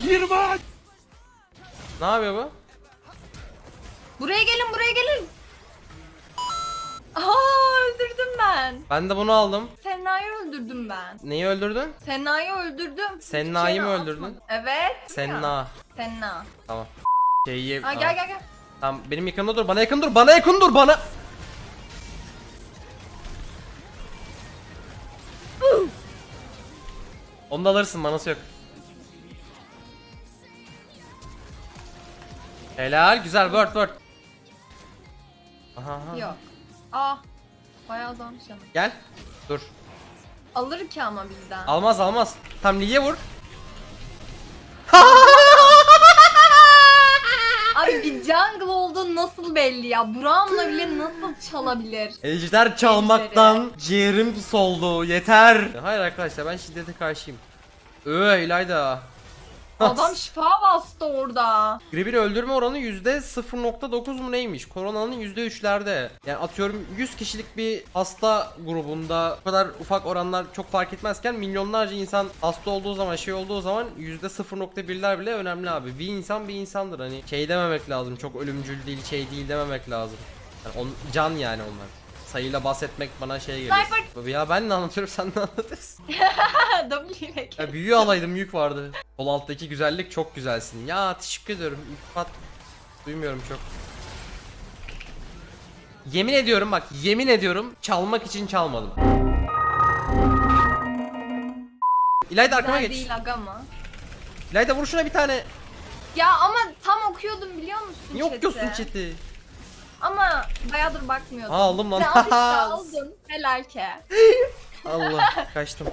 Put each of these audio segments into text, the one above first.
Girme! Ne yapıyor bu? Buraya gelin buraya gelin. Aa öldürdüm ben. Ben de bunu aldım. Senna'yı öldürdüm ben. Neyi öldürdün? Senna'yı öldürdüm. Senna'yı Hiçbir mı yere öldürdün? atmadım. Evet. Senna. Senna. Tamam. Şeyi... Aa, tamam. gel gel gel. Tamam benim yakınımda dur. Bana yakın dur. Bana yakın dur. Bana. Onu da alırsın. Manası yok. Helal. Güzel. Word word. Aha, aha. Yok. Aa. Bayağı azalmış canım. Gel. Dur. Alır ki ama bizden. Almaz almaz. Tam Lee'ye vur. Jungle olduğu nasıl belli ya? Buramla bile nasıl çalabilir? Ejder çalmaktan ciğerim soldu. Yeter. Hayır arkadaşlar ben şiddete karşıyım. Öö İlayda. Adam şifa bastı orada. Grebin öldürme oranı %0.9 mu neymiş? Koronanın %3'lerde. Yani atıyorum 100 kişilik bir hasta grubunda bu kadar ufak oranlar çok fark etmezken milyonlarca insan hasta olduğu zaman şey olduğu zaman %0.1'ler bile önemli abi. Bir insan bir insandır hani şey dememek lazım çok ölümcül değil şey değil dememek lazım. Yani on, can yani onlar. Sayıyla bahsetmek bana şey geliyor. Ya ben ne anlatıyorum sen ne anlatıyorsun? W ile gel. Ya büyü alaydım yük vardı. Sol alttaki güzellik çok güzelsin. Ya teşekkür ediyorum. İltifat duymuyorum çok. Yemin ediyorum bak yemin ediyorum çalmak için çalmadım. İlayda arkama Güzel geç. değil aga. İlayda vur şuna bir tane. Ya ama tam okuyordum biliyor musun Niye okuyorsun chat'i? Ama bayağıdır bakmıyordum. Aldım lan. Al işte aldın. Helal ki. Allah kaçtım.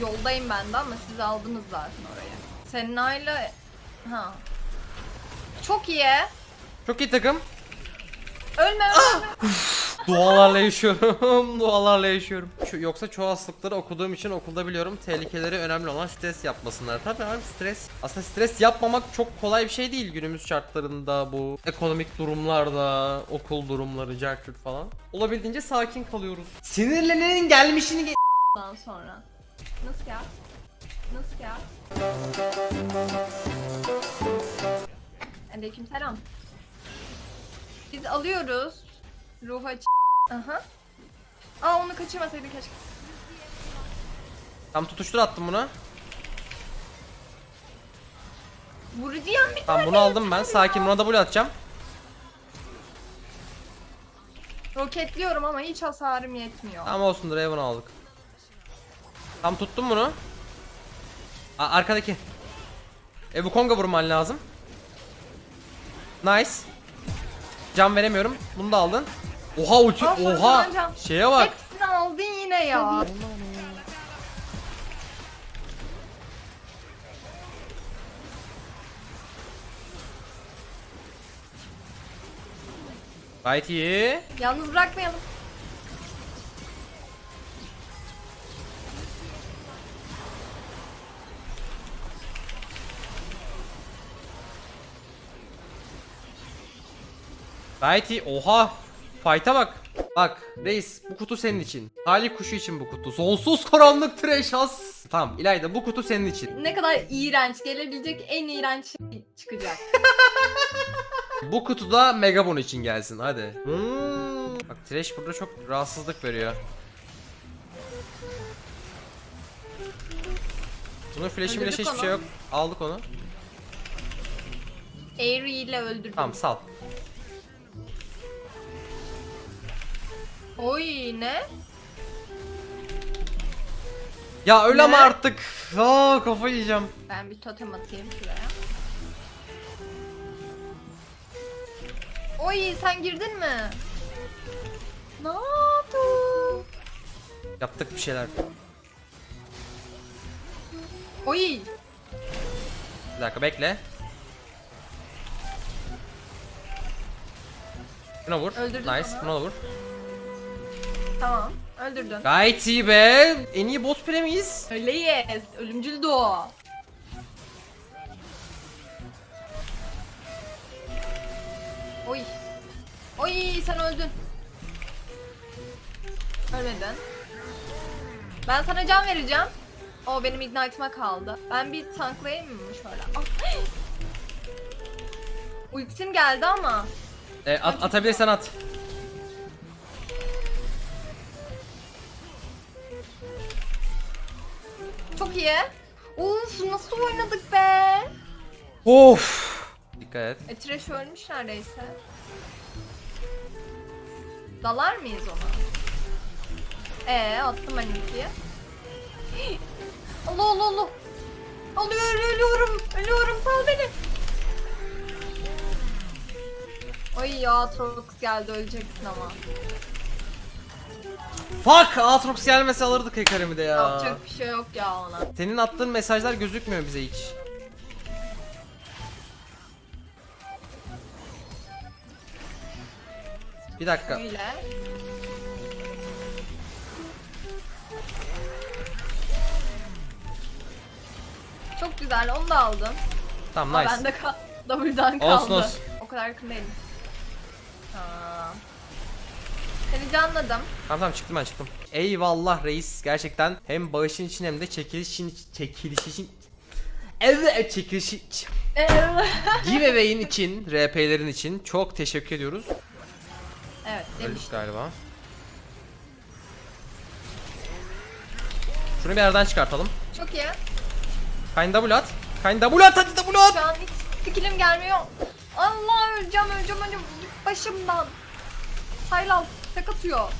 Yoldayım ben de ama siz aldınız zaten orayı. Senna'yla... Ha. Çok iyi. Çok iyi takım. Ölme Ah! ölme. Dualarla yaşıyorum. Dualarla yaşıyorum. Şu, yoksa çoğu hastalıkları okuduğum için okulda biliyorum. Tehlikeleri önemli olan stres yapmasınlar. Tabii abi stres. Aslında stres yapmamak çok kolay bir şey değil günümüz şartlarında bu ekonomik durumlarda, okul durumları, cerkürt falan. Olabildiğince sakin kalıyoruz. Sinirlerin gelmişini ge- Ondan sonra. Nasıl ya? Nasıl ya? Aleyküm selam. Biz alıyoruz. Ruha ç- Aha. Aa onu kaçırmasaydık keşke. Tam tutuştur attım bunu. Vuracağım bir Tamam bunu aldım ben. Sakin buna W atacağım. Roketliyorum ama hiç hasarım yetmiyor. Tamam olsun Draven aldık. Tam tuttum bunu. Aa, arkadaki. E bu Konga vurman lazım. Nice. Can veremiyorum. Bunu da aldın. Oha ulti. Aa, Oha. kullanacağım. Şeye bak. Hepsini aldın yine ya. Gayet iyi. Yalnız bırakmayalım. Gayet iyi. Oha. Fight'a bak. Bak reis bu kutu senin için. Talih kuşu için bu kutu. Sonsuz karanlık trash as. Tamam İlayda bu kutu senin için. Ne kadar iğrenç. Gelebilecek en iğrenç şey çıkacak. Bu kutuda Megabon için gelsin hadi. Hmm. Bak Trash burada çok rahatsızlık veriyor. Bunun flash'i flash'i hiçbir şey yok. Aldık onu. Airy ile öldürdüm. Tamam sal. Oy ne? Ya öyle artık. Aa kafayı yiyeceğim. Ben bir totem atayım şuraya. Oy sen girdin mi? Ne yaptın? Yaptık bir şeyler. Oy. Bir dakika bekle. Buna vur. Öldürdün nice. onu. Buna da vur. Tamam. Öldürdün. Gayet iyi be. En iyi boss pre miyiz? Öyleyiz. Ölümcül doğu. Oy. Oy sen öldün. Ölmedin. Ben sana can vereceğim. O benim ignite'ıma kaldı. Ben bir tanklayayım mı şöyle? Ah. Ultim geldi ama. E, at, atabilirsen at. Çok iyi. Uf nasıl oynadık be? Of. Dikkat et. E Trash ölmüş neredeyse. Dalar mıyız ona? Ee attım ben ultiyi. Allah Allah Allah. Alıyor ölüyorum. Ölüyorum sal beni. Ay ya Trox geldi öleceksin ama. Fuck! Aatrox gelmese alırdık Hecarim'i de ya. Yapacak bir şey yok ya ona. Senin attığın mesajlar gözükmüyor bize hiç. Bir dakika. Öyle. Çok güzel onu da aldım. Tamam Aa, nice. bende ka W'dan kaldı. Olsun, olsun. O kadar yakın değilim. Aa. Seni canladım. Tamam tamam çıktım ben çıktım. Eyvallah reis gerçekten hem bağışın için hem de çekilişin çekiliş için Evet çekiliş giveaway'in için RP'lerin için çok teşekkür ediyoruz. evet demiş. Öldük galiba. Şunu bir aradan çıkartalım. Çok iyi. Kayn double at. Kayn double at hadi double at. Şu an hiç skillim gelmiyor. Allah öleceğim öleceğim öleceğim. Git başımdan. Saylan tek atıyor.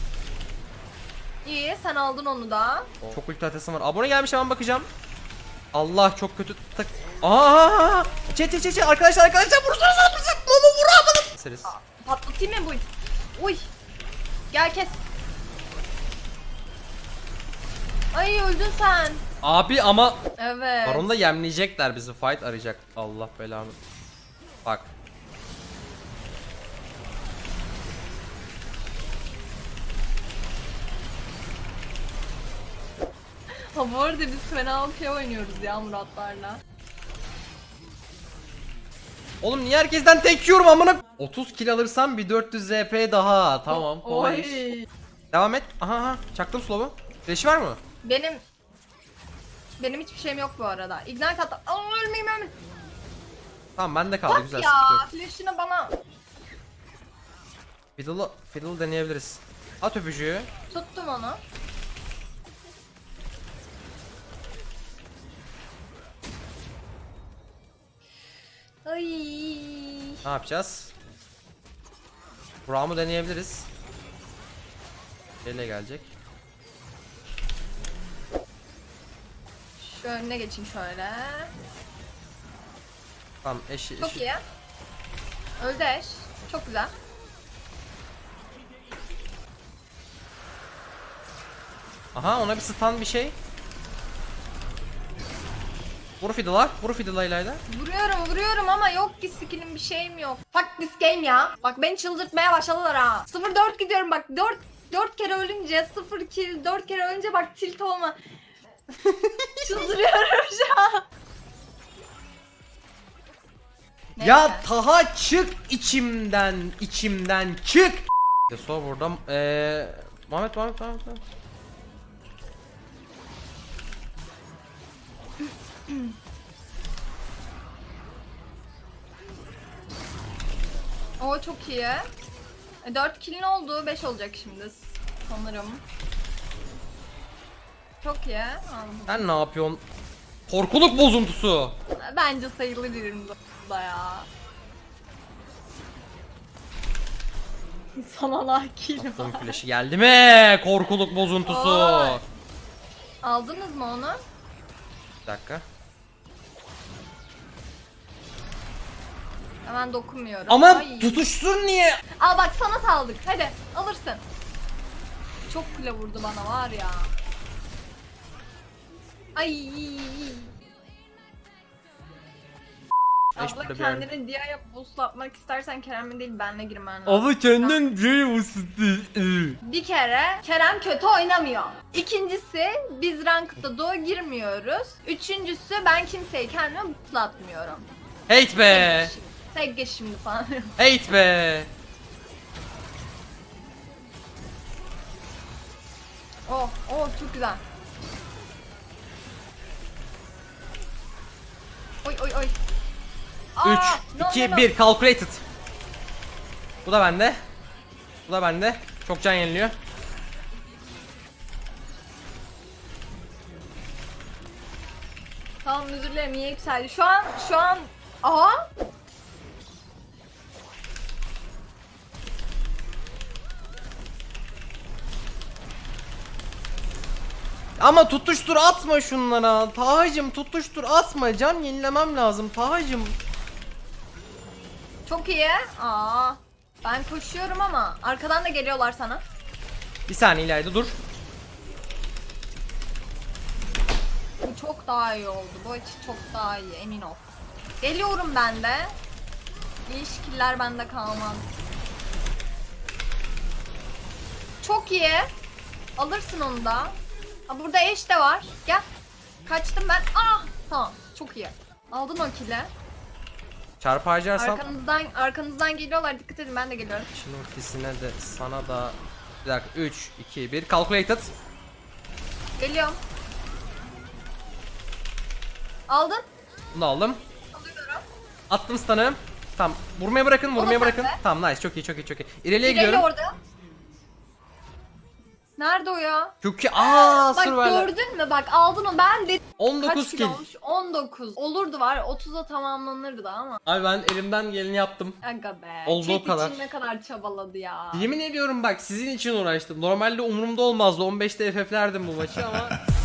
İyi sen aldın onu da. Çok ulti atasım var. Abone gelmiş hemen bakacağım. Allah çok kötü tak. Aa! Çet çet çet arkadaşlar arkadaşlar vursanız bizi. Mama vuramadım. Seriz. Patlatayım mı bu? Uy. Gel kes. Ay öldün sen. Abi ama Evet. Baron'da yemleyecekler bizi. Fight arayacak. Allah belanı. Bak. Bu arada biz fena OP oynuyoruz ya Muratlarla. Oğlum niye herkesten tek yiyorum amına? 30 kill alırsam bir 400 RP daha. Tamam kolay iş. Oy. Devam et. Aha aha. Çaktım slow'u. Flash'i var mı? Benim benim hiçbir şeyim yok bu arada. Ignite hatta. Aa ölmeyeyim ölmeyeyim. Tamam bende kaldı Bak güzel ya sıkıntı yok. flash'ını bana Fiddle'ı Fiddle deneyebiliriz. At öpücüğü. tuttum onu. Ay. Ne yapacağız? Braum'u deneyebiliriz. Ele gelecek. Şu önüne geçeyim şöyle. Tamam eş, eş. Çok iyi. Öldü eş. Çok güzel. Aha ona bir stun bir şey. Vur Fiddle'a. Vur Fiddle'a ilayla. Vuruyorum vuruyorum ama yok ki skill'im bir şeyim yok. Fuck this game ya. Bak beni çıldırtmaya başladılar ha. 0-4 gidiyorum bak 4 4 kere ölünce 0 kill 4 kere ölünce bak tilt olma. Çıldırıyorum şu an. Ya Neyse. Taha çık içimden, içimden çık. Yasuo burada. Eee Muhammed Muhammed Muhammed. Muhammed. O çok iyi. E, 4 kill'in oldu 5 olacak şimdi sanırım. Çok iyi. Aldım. Sen ne yapıyorsun? Korkuluk bozuntusu. Bence sayılı birim da ya. Sana la kill Son var. geldi mi? Korkuluk bozuntusu. Oy. Aldınız mı onu? Bir dakika. Hemen dokunmuyorum. Ama Ay. tutuşsun niye? Al bak sana saldık. Hadi alırsın. Çok kule vurdu bana var ya. Ay. Beş Abla burada bir yer- kendini Dia'ya istersen Kerem'e değil benle girmen lazım. Abi kendin diyor Bir kere Kerem kötü oynamıyor. İkincisi biz ranked'da doğu girmiyoruz. Üçüncüsü ben kimseyi kendime boostlatmıyorum. Hate be. Tek geç şimdi falan. Eğit be. Oh, oh çok güzel. Oy oy oy. 3, Aa, no, 2, 1. Calculated. Bu da bende. Bu da bende. Çok can yeniliyor. Tamam özür dilerim niye yükseldi? Şu an şu an aha Ama tutuştur atma şunlara. Tahacım tutuştur atma. Can yenilemem lazım. Tahacım. çok iyi. Aa ben koşuyorum ama arkadan da geliyorlar sana. Bir saniye ileride dur. Bu çok daha iyi oldu. Bu açı çok daha iyi emin ol. Geliyorum ben de. İlişkiler bende kalmaz. Çok iyi. Alırsın onu da. Ha, burada eş de var. Gel. Kaçtım ben. Ah! Tamam. Çok iyi. Aldın o kili. Çarpı harcarsam. Arkanızdan arkanızdan geliyorlar. Dikkat edin ben de geliyorum. Şimdi ultisine de sana da. Bir dakika 3, 2, 1 calculated. Geliyorum. Aldın. Bunu aldım. Alıyorum. Attım stun'ı. Tamam. Vurmaya bırakın, vurmaya sende. bırakın. Tamam nice. Çok iyi, çok iyi, çok iyi. İleriye İleri gidiyorum. orada. Nerede o ya? Çok iyi. Aa, Bak gördün mü? Bak aldın o. Ben de 19 kaç kill. kilo olmuş? 19. Olurdu var. 30'a tamamlanırdı da ama. Abi ben elimden geleni yaptım. Aga be. Olduğu Chat kadar. için ne kadar çabaladı ya. Yemin ediyorum bak sizin için uğraştım. Normalde umurumda olmazdı. 15'te FF'lerdim bu maçı ama